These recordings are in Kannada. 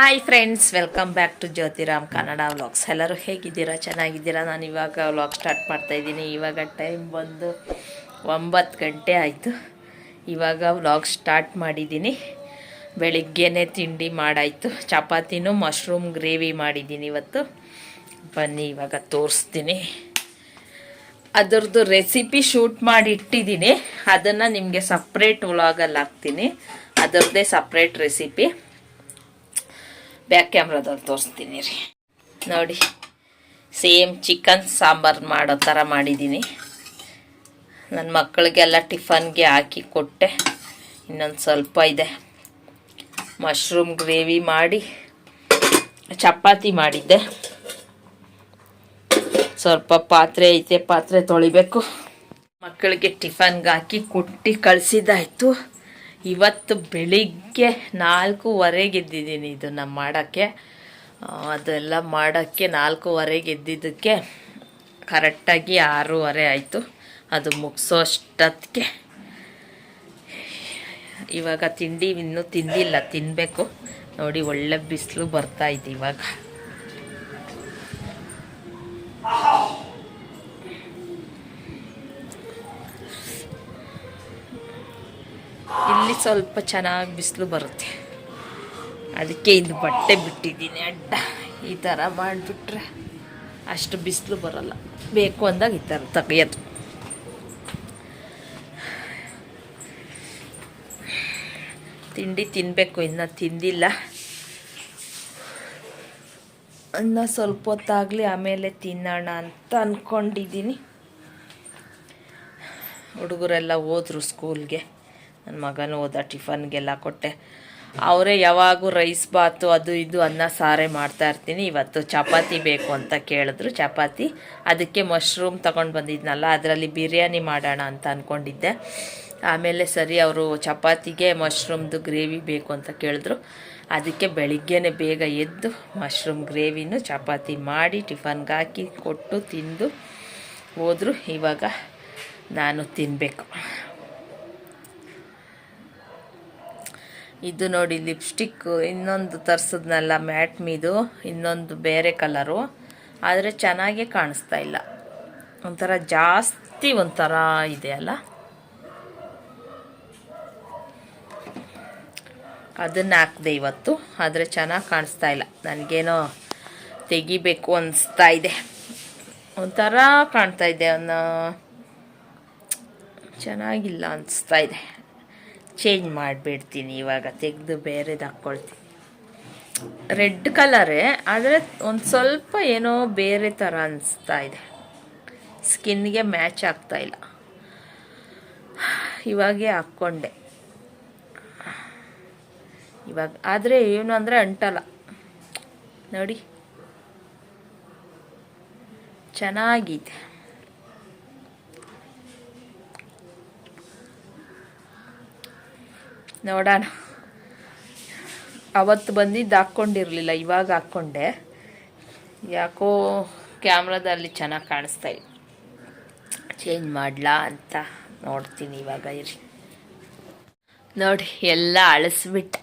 Hi friends welcome back to Jyothiram Kannada vlogs ಎಲ್ಲರೂ ಹೇಗಿದ್ದೀರಾ? ಚೆನ್ನಾಗಿದ್ದೀರಾ? ನಾನು ಇವಾಗ ವ್ಲಾಗ್ ಸ್ಟಾರ್ಟ್ ಮಾಡ್ತಾ ಇದ್ದೀನಿ. ಇವಾಗ ಟೈಮ್ ಬಂದು ಒಂಬತ್ತು ಗಂಟೆ ಆಯಿತು. ಇವಾಗ ವ್ಲಾಗ್ ಸ್ಟಾರ್ಟ್ ಮಾಡಿದ್ದೀನಿ. ಬೆಳಿಗ್ಗೆನೇ ತಿಂಡಿ ಮಾಡಾಯಿತು. ಚಪಾತಿನೂ ಮಶ್ರೂಮ್ ಗ್ರೇವಿ ಮಾಡಿದ್ದೀನಿ ಇವತ್ತು. ಬನ್ನಿ, ಇವಾಗ ತೋರಿಸ್ತೀನಿ. ಅದರದ್ದು ರೆಸಿಪಿ ಶೂಟ್ ಮಾಡಿ ಇಟ್ಟಿದ್ದೀನಿ ಅದನ್ನು ನಿಮಗೆ ಸಪ್ರೇಟ್ ವ್ಲಾಗಲ್ಲಿ ಹಾಕ್ತೀನಿ. ಅದರದ್ದೇ ಸಪ್ರೇಟ್ ರೆಸಿಪಿ ಬ್ಯಾಕ್ ಕ್ಯಾಮ್ರಾದಲ್ಲಿ ತೋರಿಸ್ತೀನಿ ರೀ. ನೋಡಿ, ಸೇಮ್ ಚಿಕನ್ ಸಾಂಬಾರು ಮಾಡೋ ಥರ ಮಾಡಿದ್ದೀನಿ. ನನ್ನ ಮಕ್ಕಳಿಗೆಲ್ಲ ಟಿಫನ್ಗೆ ಹಾಕಿ ಕೊಟ್ಟೆ. ಇನ್ನೊಂದು ಸ್ವಲ್ಪ ಇದೆ. ಮಶ್ರೂಮ್ ಗ್ರೇವಿ ಮಾಡಿ, ಚಪಾತಿ ಮಾಡಿದ್ದೆ. ಸ್ವಲ್ಪ ಪಾತ್ರೆ ಐತೆ, ಪಾತ್ರೆ ತೊಳಿಬೇಕು. ಮಕ್ಕಳಿಗೆ ಟಿಫನ್ಗೆ ಹಾಕಿ ಕೊಟ್ಟು ಕಳಿಸಿದ್ದಾಯ್ತು. ಇವತ್ತು ಬೆಳಿಗ್ಗೆ ನಾಲ್ಕೂವರೆಗೆ ಎದ್ದಿದ್ದೀನಿ ಇದನ್ನು ಮಾಡೋಕ್ಕೆ. ಅದೆಲ್ಲ ಮಾಡೋಕ್ಕೆ ನಾಲ್ಕೂವರೆಗೆ ಎದ್ದಿದ್ದಕ್ಕೆ ಕರೆಕ್ಟಾಗಿ ಆರೂವರೆ ಆಯಿತು. ಅದು ಮುಗಿಸೋ ಅಷ್ಟೊತ್ತಿಗೆ ಇವಾಗ ತಿಂಡಿ ಇನ್ನೂ ತಿಂದಿಲ್ಲ ತಿನ್ನಬೇಕು ನೋಡಿ, ಒಳ್ಳೆ ಬಿಸಿಲು ಬರ್ತಾಯಿದೆ ಇವಾಗ. ಇಲ್ಲಿ ಸ್ವಲ್ಪ ಚೆನ್ನಾಗಿ ಬಿಸಿಲು ಬರುತ್ತೆ. ಅದಕ್ಕೆ ಇದು ಬಟ್ಟೆ ಬಿಟ್ಟಿದ್ದೀನಿ ಅಡ್ಡ. ಈ ಥರ ಮಾಡಿಬಿಟ್ರೆ ಅಷ್ಟು ಬಿಸಿಲು ಬರಲ್ಲ. ಬೇಕು ಅಂದಾಗ ಈ ಥರ ತೆಗಿಯೋದು. ತಿಂಡಿ ತಿನ್ನಬೇಕು ಇನ್ನು ತಿಂದಿಲ್ಲ. ಇನ್ನು ಸ್ವಲ್ಪ ಹೊತ್ತಾಗಲಿ ಆಮೇಲೆ ತಿನ್ನೋಣ ಅಂತ ಅಂದ್ಕೊಂಡಿದ್ದೀನಿ ಹುಡುಗರೆಲ್ಲ ಹೋದರು ಸ್ಕೂಲ್ಗೆ ನನ್ನ ಮಗನೂ ಹೋದ ಟಿಫನ್ಗೆಲ್ಲ ಕೊಟ್ಟೆ. ಅವರೇ ಯಾವಾಗೂ ರೈಸ್ ಬಾತು, ಅದು ಇದು, ಅನ್ನ, ಸಾರೇ ಮಾಡ್ತಾ ಇರ್ತೀನಿ. ಇವತ್ತು ಚಪಾತಿ ಬೇಕು ಅಂತ ಕೇಳಿದ್ರು ಚಪಾತಿ. ಅದಕ್ಕೆ ಮಶ್ರೂಮ್ ತಗೊಂಡು ಬಂದಿದ್ನಲ್ಲ, ಅದರಲ್ಲಿ ಬಿರಿಯಾನಿ ಮಾಡೋಣ ಅಂತ ಅಂದ್ಕೊಂಡಿದ್ದೆ ಆಮೇಲೆ ಸರಿ, ಅವರು ಚಪಾತಿಗೆ ಮಶ್ರೂಮ್ದು ಗ್ರೇವಿ ಬೇಕು ಅಂತ ಕೇಳಿದ್ರು. ಅದಕ್ಕೆ ಬೆಳಿಗ್ಗೆನೇ ಬೇಗ ಎದ್ದು ಮಶ್ರೂಮ್ ಗ್ರೇವಿನೂ ಚಪಾತಿ ಮಾಡಿ ಟಿಫನ್ಗೆ ಹಾಕಿ ಕೊಟ್ಟು ತಿಂದು ಹೋದರು. ಇವಾಗ ನಾನು ತಿನ್ನಬೇಕು ಇದು ನೋಡಿ ಲಿಪ್ಸ್ಟಿಕ್ಕು ಇನ್ನೊಂದು ತರಿಸಿದ್ನಲ್ಲ ಮ್ಯಾಟ್ ಮೀದು, ಇನ್ನೊಂದು ಬೇರೆ ಕಲರು, ಆದರೆ ಚೆನ್ನಾಗೇ ಕಾಣಿಸ್ತಾ ಇಲ್ಲ. ಒಂಥರ ಜಾಸ್ತಿ ಒಂಥರ ಇದೆ ಅಲ್ಲ? ಅದನ್ನು ಹಾಕಿದೆ ಇವತ್ತು, ಆದರೆ ಚೆನ್ನಾಗಿ ಕಾಣಿಸ್ತಾ ಇಲ್ಲ. ನನಗೇನೋ ತೆಗಿಬೇಕು ಅನಿಸ್ತಾ ಇದೆ. ಒಂಥರ ಕಾಣ್ತಾ ಇದೆ ಅನ್ನೋ, ಚೆನ್ನಾಗಿಲ್ಲ ಅನಿಸ್ತಾ ಇದೆ. ಚೇಂಜ್ ಮಾಡಿಬಿಡ್ತೀನಿ. ಇವಾಗ ತೆಗೆದು ಬೇರೆದು ಹಾಕ್ಕೊಳ್ತೀನಿ ರೆಡ್ ಕಲರೇ ಆದರೆ ಒಂದು ಸ್ವಲ್ಪ ಏನೋ ಬೇರೆ ಥರ ಅನಿಸ್ತಾ ಇದೆ. ಸ್ಕಿನ್ಗೆ ಮ್ಯಾಚ್ ಆಗ್ತಾ ಇಲ್ಲ. ಇವಾಗೇ ಹಾಕ್ಕೊಂಡೆ. ಇವಾಗ, ಆದರೆ ಏನು ಅಂದರೆ ಅಂಟಲ್ಲ. ನೋಡಿ. ಚೆನ್ನಾಗಿದೆ. ನೋಡೋಣ. ಅವತ್ತು ಬಂದಿದ್ದು ಹಾಕ್ಕೊಂಡಿರಲಿಲ್ಲ, ಇವಾಗ ಹಾಕ್ಕೊಂಡೆ. ಯಾಕೋ ಕ್ಯಾಮ್ರಾದಲ್ಲಿ ಚೆನ್ನಾಗಿ ಕಾಣಿಸ್ತಾ ಇಲ್ಲ. ಚೇಂಜ್ ಮಾಡಲಾ ಅಂತ ನೋಡ್ತೀನಿ ಇವಾಗ ಇರಿ ನೋಡಿ, ಎಲ್ಲ ಅಳಿಸ್ಬಿಟ್ಟೆ.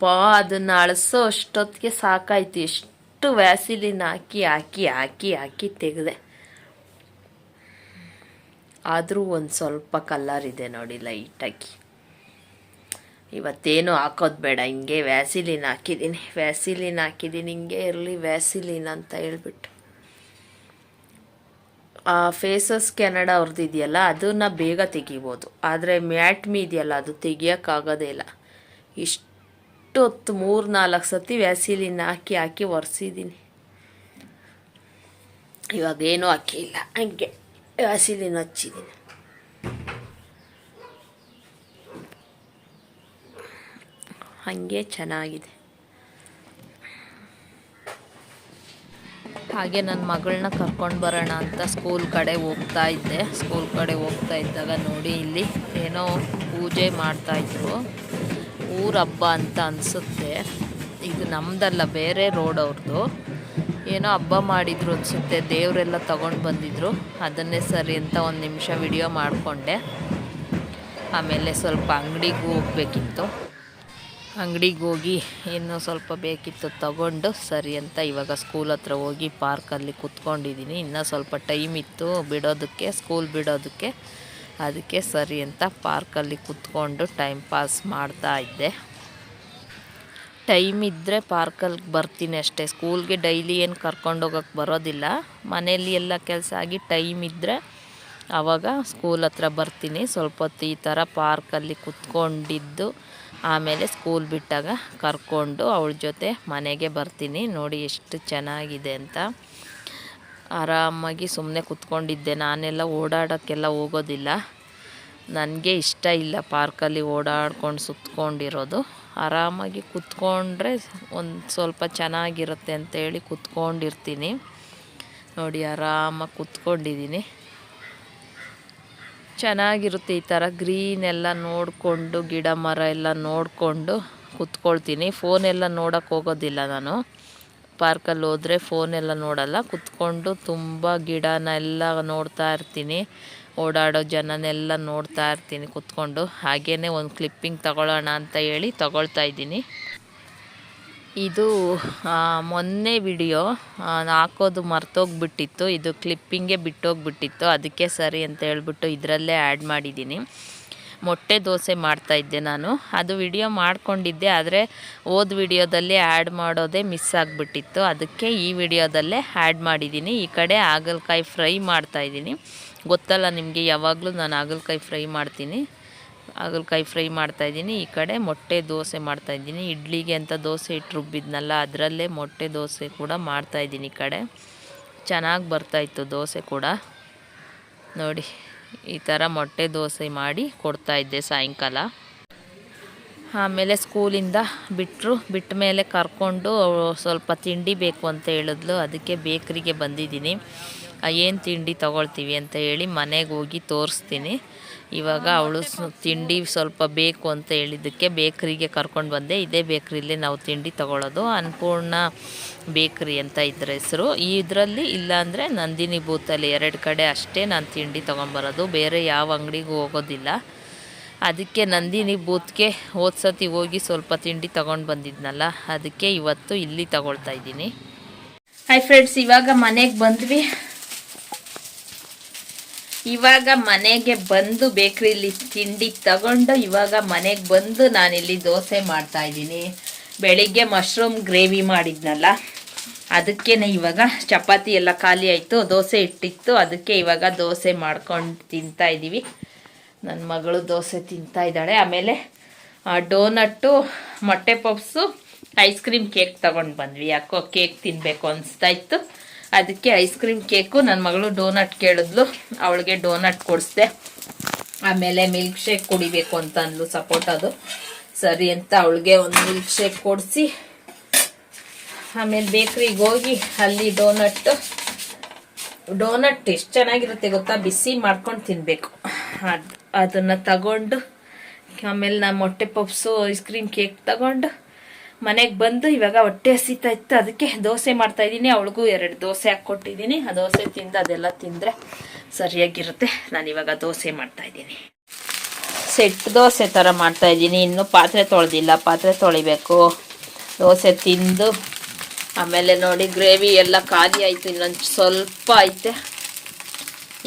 ಪಾ ಅದನ್ನು ಅಳಿಸೋ ಅಷ್ಟೊತ್ತಿಗೆ ಸಾಕಾಯ್ತು. ಎಷ್ಟು ವ್ಯಾಸಿಲಿನ ಹಾಕಿ ಹಾಕಿ ಹಾಕಿ ಹಾಕಿ ತೆಗೆದೆ. ಆದರೂ ಒಂದು ಸ್ವಲ್ಪ ಕಲ್ಲರ್ ಇದೆ ನೋಡಿ ಲೈಟಾಗಿ ಇವತ್ತೇನು ಹಾಕೋದು ಬೇಡ, ಹಿಂಗೆ ವ್ಯಾಸಿಲಿನ್ ಹಾಕಿದ್ದೀನಿ ವ್ಯಾಸಿಲಿನ್ ಹಾಕಿದ್ದೀನಿ ಹಿಂಗೆ ಇರಲಿ ವ್ಯಾಸಿಲಿನ್ ಅಂತ ಹೇಳ್ಬಿಟ್ಟು. ಆ ಫೇಸಸ್ ಕೆನಡ ಅವ್ರದ್ದು ಇದೆಯಲ್ಲ, ಅದನ್ನು ಬೇಗ ತೆಗಿಬೋದು. ಆದರೆ ಮ್ಯಾಟ್ ಮೀ ಇದೆಯಲ್ಲ, ಅದು ತೆಗಿಯೋಕ್ಕಾಗೋದೇ ಇಲ್ಲ. ಇಷ್ಟೊತ್ತು ಮೂರು ನಾಲ್ಕು ಸತಿ ವ್ಯಾಸಿಲಿನ್ ಹಾಕಿ ಹಾಕಿ ಒರೆಸಿದ್ದೀನಿ ಇವಾಗೇನೂ ಹಾಕಿಲ್ಲ, ಹಂಗೆ. ವ್ಯಾಸಿಲಿನ್ ಹಚ್ಚಿದ್ದೀನಿ ಹಾಗೆ ಚೆನ್ನಾಗಿದೆ. ಹಾಗೆ ನನ್ನ ಮಗಳನ್ನ ಕರ್ಕೊಂಡು ಬರೋಣ ಅಂತ ಸ್ಕೂಲ್ ಕಡೆ ಹೋಗ್ತಾ ಇದ್ದೆ. ಸ್ಕೂಲ್ ಕಡೆ ಹೋಗ್ತಾ ಇದ್ದಾಗ ನೋಡಿ ಇಲ್ಲಿ ಏನೋ ಪೂಜೆ ಮಾಡ್ತಾಯಿದ್ರು ಊರ ಹಬ್ಬ ಅಂತ ಅನಿಸುತ್ತೆ. ಇದು ನಮ್ಮದಲ್ಲ ಬೇರೆ ರೋಡ್ ಅವ್ರದ್ದು ಏನೋ ಹಬ್ಬ ಮಾಡಿದ್ರು ಅನಿಸುತ್ತೆ, ದೇವರೆಲ್ಲ ತಗೊಂಡು ಬಂದಿದ್ರು. ಅದನ್ನೇ ಸರಿ ಅಂತ ಒಂದು ನಿಮಿಷ ವಿಡಿಯೋ ಮಾಡಿಕೊಂಡೆ. ಆಮೇಲೆ ಸ್ವಲ್ಪ ಅಂಗಡಿಗೂ ಹೋಗಬೇಕಿತ್ತು. ಅಂಗಡಿಗೆ ಹೋಗಿ ಇನ್ನೂ ಸ್ವಲ್ಪ ಬೇಕಿತ್ತು ತಗೊಂಡು, ಸರಿ ಅಂತ ಇವಾಗ ಸ್ಕೂಲ್ ಹತ್ರ ಹೋಗಿ ಪಾರ್ಕಲ್ಲಿ ಕುತ್ಕೊಂಡಿದ್ದೀನಿ ಇನ್ನೂ ಸ್ವಲ್ಪ ಟೈಮ್ ಇತ್ತು ಬಿಡೋದಕ್ಕೆ, ಸ್ಕೂಲ್ ಬಿಡೋದಕ್ಕೆ. ಅದಕ್ಕೆ ಸರಿ ಅಂತ ಪಾರ್ಕಲ್ಲಿ ಕುತ್ಕೊಂಡು ಟೈಮ್ ಪಾಸ್ ಮಾಡ್ತಾ ಇದ್ದೆ. ಟೈಮ್ ಇದ್ದರೆ ಪಾರ್ಕಲ್ಲಿ ಬರ್ತೀನಿ ಅಷ್ಟೇ. ಸ್ಕೂಲ್ಗೆ ಡೈಲಿ ಏನು ಕರ್ಕೊಂಡೋಗಕ್ಕೆ ಬರೋದಿಲ್ಲ. ಮನೆಯಲ್ಲಿ ಎಲ್ಲ ಕೆಲಸ ಆಗಿ ಟೈಮ್ ಇದ್ದರೆ ಆವಾಗ ಸ್ಕೂಲ್ ಹತ್ರ ಬರ್ತೀನಿ. ಸ್ವಲ್ಪ ಹೊತ್ತು ಈ ಥರ ಪಾರ್ಕಲ್ಲಿ ಕುತ್ಕೊಂಡಿದ್ದು, ಆಮೇಲೆ ಸ್ಕೂಲ್ ಬಿಟ್ಟಾಗ ಕರ್ಕೊಂಡು ಅವಳ ಜೊತೆ ಮನೆಗೆ ಬರ್ತೀನಿ. ನೋಡಿ ಎಷ್ಟು ಚೆನ್ನಾಗಿದೆ ಅಂತ. ಆರಾಮಾಗಿ ಸುಮ್ಮನೆ ಕುತ್ಕೊಂಡಿದ್ದೆ. ನಾನೆಲ್ಲ ಓಡಾಡೋಕ್ಕೆಲ್ಲ ಹೋಗೋದಿಲ್ಲ. ನನಗೆ ಇಷ್ಟ ಇಲ್ಲ ಪಾರ್ಕಲ್ಲಿ ಓಡಾಡ್ಕೊಂಡು ಸುತ್ಕೊಂಡಿರೋದು. ಆರಾಮಾಗಿ ಕುತ್ಕೊಂಡ್ರೆ ಒಂದು ಸ್ವಲ್ಪ ಚೆನ್ನಾಗಿರುತ್ತೆ ಅಂತೇಳಿ ಕುತ್ಕೊಂಡಿರ್ತೀನಿ. ನೋಡಿ, ಆರಾಮಾಗಿ ಕುತ್ಕೊಂಡಿದ್ದೀನಿ. ಚೆನ್ನಾಗಿರುತ್ತೆ ಈ ಥರ ಗ್ರೀನ್ ಎಲ್ಲ ನೋಡಿಕೊಂಡು, ಗಿಡ ಮರ ಎಲ್ಲ ನೋಡಿಕೊಂಡು ಕುತ್ಕೊಳ್ತೀನಿ. ಫೋನೆಲ್ಲ ನೋಡೋಕ್ಕೆ ಹೋಗೋದಿಲ್ಲ ನಾನು. ಪಾರ್ಕಲ್ಲಿ ಹೋದರೆ ಫೋನೆಲ್ಲ ನೋಡಲ್ಲ. ಕುತ್ಕೊಂಡು ತುಂಬ ಗಿಡನೆಲ್ಲ ನೋಡ್ತಾ ಇರ್ತೀನಿ. ಓಡಾಡೋ ಜನನೆಲ್ಲ ನೋಡ್ತಾ ಇರ್ತೀನಿ ಕುತ್ಕೊಂಡು. ಹಾಗೇ ಒಂದು ಕ್ಲಿಪ್ಪಿಂಗ್ ತಗೊಳ್ಳೋಣ ಅಂತ ಹೇಳಿ ತಗೊಳ್ತಾ ಇದ್ದೀನಿ. ಇದು ಮೊನ್ನೆ ವಿಡಿಯೋ ಹಾಕೋದು ಮರ್ತೋಗ್ಬಿಟ್ಟಿತ್ತು. ಇದು ಕ್ಲಿಪ್ಪಿಂಗೇ ಬಿಟ್ಟೋಗ್ಬಿಟ್ಟಿತ್ತು. ಅದಕ್ಕೆ ಸರಿ ಅಂತ ಹೇಳ್ಬಿಟ್ಟು ಇದರಲ್ಲೇ ಆ್ಯಡ್ ಮಾಡಿದ್ದೀನಿ. ಮೊಟ್ಟೆ ದೋಸೆ ಮಾಡ್ತಾಯಿದ್ದೆ ನಾನು. ಅದು ವಿಡಿಯೋ ಮಾಡ್ಕೊಂಡಿದ್ದೆ, ಆದರೆ ಓದ್ ವಿಡಿಯೋದಲ್ಲಿ ಆ್ಯಡ್ ಮಾಡೋದೇ ಮಿಸ್ ಆಗಿಬಿಟ್ಟಿತ್ತು. ಅದಕ್ಕೆ ಈ ವಿಡಿಯೋದಲ್ಲೇ ಆ್ಯಡ್ ಮಾಡಿದ್ದೀನಿ. ಈ ಕಡೆ ಹಾಗಲಕಾಯಿ ಫ್ರೈ ಮಾಡ್ತಾಯಿದ್ದೀನಿ ಗೊತ್ತಲ್ಲ ನಿಮಗೆ, ಯಾವಾಗಲೂ ನಾನು ಹಾಗಲಕಾಯಿ ಫ್ರೈ ಮಾಡ್ತೀನಿ. ಹಾಗಲಕಾಯಿ ಫ್ರೈ ಮಾಡ್ತಾಯಿದ್ದೀನಿ ಈ ಕಡೆ ಮೊಟ್ಟೆ ದೋಸೆ ಮಾಡ್ತಾಯಿದ್ದೀನಿ ಇಡ್ಲಿಗೆ ಅಂತ ದೋಸೆ ಇಟ್ಟು ರುಬ್ಬಿದ್ನಲ್ಲ ಅದರಲ್ಲೇ ಮೊಟ್ಟೆ ದೋಸೆ ಕೂಡ ಮಾಡ್ತಾಯಿದ್ದೀನಿ ಈ ಕಡೆ. ಚೆನ್ನಾಗಿ ಬರ್ತಾಯಿತ್ತು ದೋಸೆ ಕೂಡ. ನೋಡಿ, ಈ ಥರ ಮೊಟ್ಟೆ ದೋಸೆ ಮಾಡಿ ಕೊಡ್ತಾಯಿದ್ದೆ ಸಾಯಂಕಾಲ. ಆಮೇಲೆ ಸ್ಕೂಲಿಂದ ಬಿಟ್ಟರು ಬಿಟ್ಟ ಮೇಲೆ ಕರ್ಕೊಂಡು ಸ್ವಲ್ಪ ತಿಂಡಿ ಬೇಕು ಅಂತ ಹೇಳಿದ್ಲು. ಅದಕ್ಕೆ ಬೇಕ್ರಿಗೆ ಬಂದಿದ್ದೀನಿ. ಏನು ತಿಂಡಿ ತೊಗೊಳ್ತೀವಿ ಅಂತ ಹೇಳಿ ಮನೆಗೆ ಹೋಗಿ ತೋರಿಸ್ತೀನಿ. ಇವಾಗ ಅವಳು ತಿಂಡಿ ಸ್ವಲ್ಪ ಬೇಕು ಅಂತ ಹೇಳಿದ್ದಕ್ಕೆ ಬೇಕ್ರಿಗೆ ಕರ್ಕೊಂಡು ಬಂದೆ. ಇದೇ ಬೇಕ್ರಿಲಿ ನಾವು ತಿಂಡಿ ತಗೊಳ್ಳೋದು ಅನ್ನಪೂರ್ಣ ಬೇಕ್ರಿ ಅಂತ ಇದ್ರ ಹೆಸರು. ಇದರಲ್ಲಿ ಇಲ್ಲಾಂದರೆ ನಂದಿನಿ ಬೂತಲ್ಲಿ ಎರಡು ಕಡೆ ಅಷ್ಟೇ ನಾನು ತಿಂಡಿ ತೊಗೊಂಬರೋದು. ಬೇರೆ ಯಾವ ಅಂಗಡಿಗೂ ಹೋಗೋದಿಲ್ಲ. ಅದಕ್ಕೆ ನಂದಿನಿ ಬೂತ್ಗೆ ಹೋದ ಸತಿ ಹೋಗಿ ಸ್ವಲ್ಪ ತಿಂಡಿ ತಗೊಂಡು ಬಂದಿದ್ನಲ್ಲ, ಅದಕ್ಕೆ ಇವತ್ತು ಇಲ್ಲಿ ತಗೊಳ್ತಾ ಇದ್ದೀನಿ. ಹಾಯ್ ಫ್ರೆಂಡ್ಸ್ ಇವಾಗ ಮನೆಗೆ ಬಂದ್ವಿ. ಇವಾಗ ಮನೆಗೆ ಬಂದು ಬೇಕ್ರಿಲಿ ತಿಂಡಿ ತಗೊಂಡು ಇವಾಗ ಮನೆಗೆ ಬಂದು ನಾನಿಲ್ಲಿ ದೋಸೆ ಮಾಡ್ತಾ ಇದ್ದೀನಿ. ಬೆಳಿಗ್ಗೆ ಮಶ್ರೂಮ್ ಗ್ರೇವಿ ಮಾಡಿದ್ನಲ್ಲ, ಅದಕ್ಕೇನೆ ಇವಾಗ ಚಪಾತಿ ಎಲ್ಲ ಖಾಲಿ ಆಯಿತು, ದೋಸೆ ಇಟ್ಟಿತ್ತು, ಅದಕ್ಕೆ ಇವಾಗ ದೋಸೆ ಮಾಡ್ಕೊಂಡು ತಿಂತಾ ಇದ್ದೀವಿ. ನನ್ನ ಮಗಳು ದೋಸೆ ತಿಂತಾ ಇದ್ದಾಳೆ. ಆಮೇಲೆ ಡೋನಟ್ಟು, ಮೊಟ್ಟೆ ಪಪ್ಸು, ಐಸ್ ಕ್ರೀಮ್ ಕೇಕ್ ತಗೊಂಡು ಬಂದ್ವಿ. ಯಾಕೋ ಕೇಕ್ ತಿನ್ನಬೇಕು ಅನಿಸ್ತಾ ಇತ್ತು. ಅದಕ್ಕೆ ಐಸ್ ಕ್ರೀಮ್ ಕೇಕು ನನ್ನ ಮಗಳು ಡೋನಟ್ ಕೇಳಿದ್ಲು. ಅವಳಿಗೆ ಡೋನಟ್ ಕೊಡಿಸ್ದೆ. ಆಮೇಲೆ ಮಿಲ್ಕ್ ಶೇಕ್ ಕುಡಿಬೇಕು ಅಂತ ಅಂದ್ಲು ಸಪೋರ್ಟ್ ಅದು. ಸರಿ ಅಂತ ಅವಳಿಗೆ ಒಂದು ಮಿಲ್ಕ್ ಶೇಕ್ ಕೊಡಿಸಿ. ಆಮೇಲೆ ಬೇಕ್ರಿಗೆ ಹೋಗಿ ಅಲ್ಲಿ ಡೋನಟ್ಟು. ಡೋನಟ್ ಎಷ್ಟು ಚೆನ್ನಾಗಿರುತ್ತೆ ಗೊತ್ತಾ? ಬಿಸಿ ಮಾಡ್ಕೊಂಡು ತಿನ್ನಬೇಕು ಅದು ಅದನ್ನು ತಗೊಂಡು, ಆಮೇಲೆ ನಾನು ಮೊಟ್ಟೆ ಪಪ್ಸು ಐಸ್ ಕ್ರೀಮ್ ಕೇಕ್ ತಗೊಂಡು, ಮನೆಗೆ ಬಂದು ಇವಾಗ ಹೊಟ್ಟೆ ಹಸಿತಾ ಇತ್ತು. ಅದಕ್ಕೆ ದೋಸೆ ಮಾಡ್ತಾ ಇದ್ದೀನಿ. ಅವಳಿಗೂ ಎರಡು ದೋಸೆ ಹಾಕ್ಕೊಟ್ಟಿದ್ದೀನಿ. ಆ ದೋಸೆ ತಿಂದು ಅದೆಲ್ಲ ತಿಂದರೆ ಸರಿಯಾಗಿರುತ್ತೆ. ನಾನು ಇವಾಗ ದೋಸೆ ಮಾಡ್ತಾ ಇದ್ದೀನಿ. ಸೆಟ್ ದೋಸೆ ಥರ ಮಾಡ್ತಾ ಇದ್ದೀನಿ. ಇನ್ನೂ ಪಾತ್ರೆ ತೊಳೆದಿಲ್ಲ. ಪಾತ್ರೆ ತೊಳಿಬೇಕು. ದೋಸೆ ತಿಂದು, ಆಮೇಲೆ ನೋಡಿ, ಗ್ರೇವಿ ಎಲ್ಲ ಖಾಲಿ ಆಯಿತು. ಇನ್ನೊಂದು ಸ್ವಲ್ಪ ಐತೆ.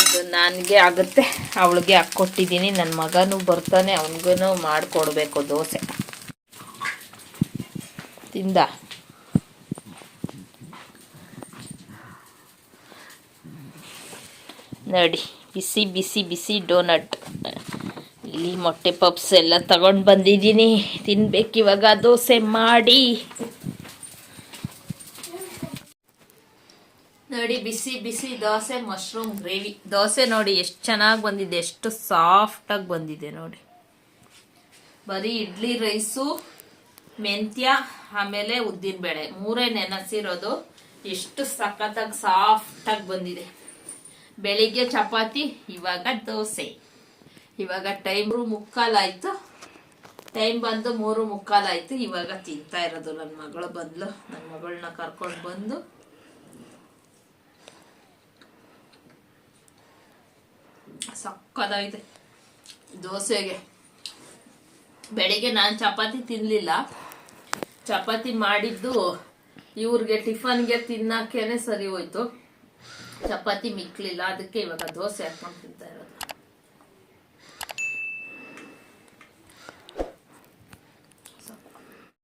ಇದು ನನಗೆ ಆಗುತ್ತೆ. ಅವಳಿಗೆ ಹಾಕ್ಕೊಟ್ಟಿದ್ದೀನಿ. ನನ್ನ ಮಗನೂ ಬರ್ತಾನೆ ಅವನಿಗೂ ಮಾಡಿಕೊಡ್ಬೇಕು ದೋಸೆ. ತಿಂದ? ನೋಡಿ, ಬಿಸಿ ಬಿಸಿ ಬಿಸಿ ಡೋನಟ್. ಇಲ್ಲಿ ಮೊಟ್ಟೆ ಪಪ್ಸ್ ಎಲ್ಲ ತಗೊಂಡು ಬಂದಿದ್ದೀನಿ. ತಿನ್ಬೇಕು ಇವಾಗ ದೋಸೆ ಮಾಡಿ. ನೋಡಿ, ಬಿಸಿ ಬಿಸಿ ದೋಸೆ ಮಶ್ರೂಮ್ ಗ್ರೇವಿ ದೋಸೆ ನೋಡಿ, ಎಷ್ಟು ಚೆನ್ನಾಗಿ ಬಂದಿದೆ, ಎಷ್ಟು ಸಾಫ್ಟಾಗಿ ಬಂದಿದೆ ನೋಡಿ. ಬರೀ ಇಡ್ಲಿ ರೈಸು ಮೆಂತ್ಯ, ಆಮೇಲೆ ಉದ್ದಿನಬೇಳೆ ಮೂರೇ ನೆನೆಸಿರೋದು, ಎಷ್ಟು ಸಖತ್ತಾಗಿ ಸಾಫ್ಟಾಗಿ ಬಂದಿದೆ. ಬೆಳಿಗ್ಗೆ ಚಪಾತಿ, ಇವಾಗ ದೋಸೆ. ಇವಾಗ ಟೈಮ್ ಮುಕ್ಕಾಲಾಯ್ತು ಟೈಮ್ ಬಂದು ಮೂರು ಮುಕ್ಕಾಲಾಯ್ತು ಇವಾಗ ತಿಂತಾ ಇರೋದು ನನ್ನ ಮಗಳು ಬಂದ್ಲು. ನನ್ನ ಮಗಳನ್ನ ಕರ್ಕೊಂಡು ಬಂದು ಸಕ್ಕದಾಗಿದೆ ದೋಸೆಗೆ. ಬೆಳಿಗ್ಗೆ ನಾನು ಚಪಾತಿ ತಿನ್ನಲಿಲ್ಲ ಚಪಾತಿ ಮಾಡಿದ್ದು ಇವ್ರಿಗೆ ಟಿಫನ್ಗೆ ತಿನ್ನಕ್ಕೇನೆ ಸರಿ ಹೋಯ್ತು. ಚಪಾತಿ ಮಿಕ್ಕಲಿಲ್ಲ ಅದಕ್ಕೆ ಇವಾಗ ದೋಸೆ ಹಾಕೊಂಡು ತಿಂತಾ ಇರೋದು.